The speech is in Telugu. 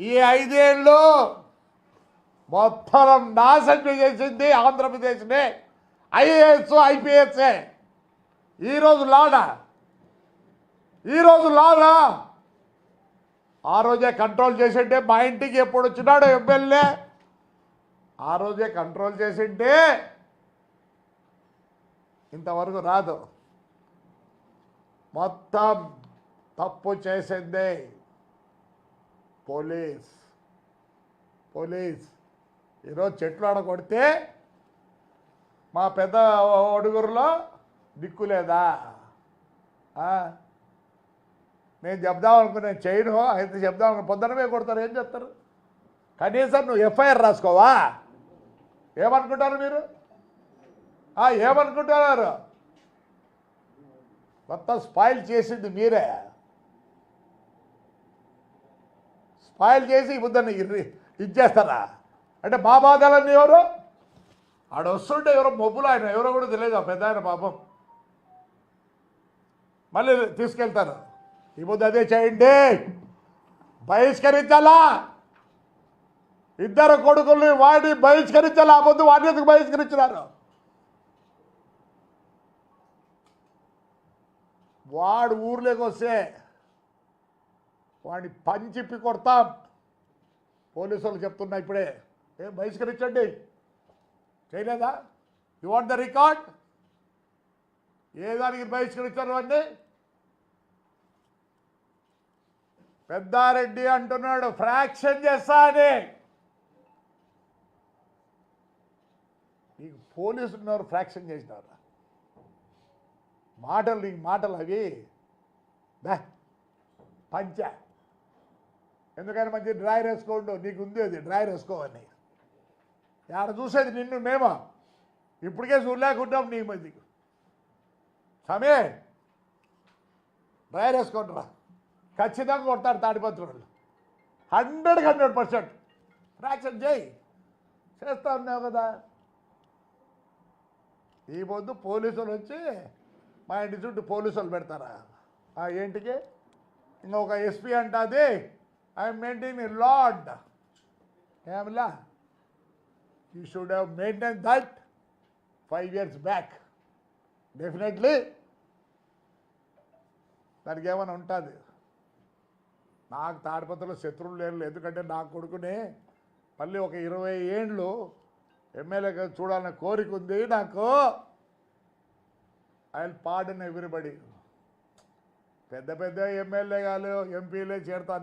ఈ ఐదేళ్ళు మొత్తం నాశనం చేసింది ఆంధ్రప్రదేశ్నే. ఐఏఎస్ ఐపీఎస్ఏ. ఈరోజు లాడా? ఈరోజు లాడా? ఆ రోజే కంట్రోల్ చేసింటే మా ఇంటికి ఎప్పుడు వచ్చినాడు ఎమ్మెల్యే? ఆ రోజే కంట్రోల్ చేసింటే ఇంతవరకు రాదు. మొత్తం తప్పు చేసింది పోలీస్ పోలీస్. ఈరోజు చెట్లు ఆడ కొడితే మా పెద్ద ఒడుగురులో దిక్కు లేదా? నేను చెప్దాం అనుకున్నా చేయను అయితే చెప్దాం అనుకున్నా పొద్దునమే కొడతారు ఏం చెప్తారు కనీసం నువ్వు ఎఫ్ఐఆర్ రాసుకోవా? ఏమనుకుంటారు మీరు? ఏమనుకుంటున్నారు మొత్తం స్పాయిల్ చేసింది మీరే. స్పాయిల్ చేసి బుద్ధని ఇచ్చేస్తారా? అంటే మా బాధలన్నీ ఎవరు? ఆడ వస్తుంటే ఎవరో మొబ్బులు ఆయన ఎవరో కూడా తెలియదు ఆ పెద్ద ఆయన పాపం. మళ్ళీ తీసుకెళ్తారు. ఈ బుద్ధి అదే చేయండి. బహిష్కరించాలా? ఇద్దరు కొడుకుల్ని వాడి బహిష్కరించాలా? ఆ పొద్దు వాడిని ఎందుకు బహిష్కరించినారు? వాడు ఊర్లోకి వస్తే వాడిని పంచిప్పి కొడతాం. పోలీసు వాళ్ళు చెప్తున్నా ఇప్పుడే. ఏం బహిష్కరించండి? చేయలేదా? యు వాంట్ ద రికార్డ్ ఏ దానికి బహిష్కరించారు అండి పెద్దారెడ్డి అంటున్నాడు ఫ్రాక్షన్ చేస్తా అని. నీకు పోలీసులు ఉన్నారు ఫ్రాక్షన్ చేసినారు? మాటలు నీకు మాటలు అవి. దా పంచ. ఎందుకని మంచి డ్రాయర్ వేసుకోండు నీకు ఉంది అది డ్రాయర్ వేసుకోవని ఆడ చూసేది నిన్ను మేమా? ఇప్పటికే చూడలేకుంటాం నీ మంది సమే డ్రాయర్ వేసుకుంటారా ఖచ్చితంగా కొడతాడు తాడిపత్రులు హండ్రెడ్కి హండ్రెడ్ పర్సెంట్. ఫ్రాక్షన్ చేయి. చేస్తా ఉన్నావు కదా. ఈ పొద్దు పోలీసులు వచ్చి మా ఇంటి చుట్టూ పోలీసులు పెడతారా? ఆ ఏంటికి? ఇంకొక ఎస్పీ అంటుంది I'm maintain a lad ఏమిలా you should have maintain that five years back definitely దానికి ఏమైనా ఉంటుంది? నాకు తాడిపత్రలో శత్రువులు లేరు. ఎందుకంటే నా కొడుకుని మళ్ళీ ఒక ఇరవై ఏండ్లు ఎమ్మెల్యేగా చూడాలన్న కోరిక ఉంది నాకు. ఐ పాడన్ ఎవ్రీబడి పెద్ద పెద్ద ఎమ్మెల్యే గారు ఎంపీలే చేరుతాను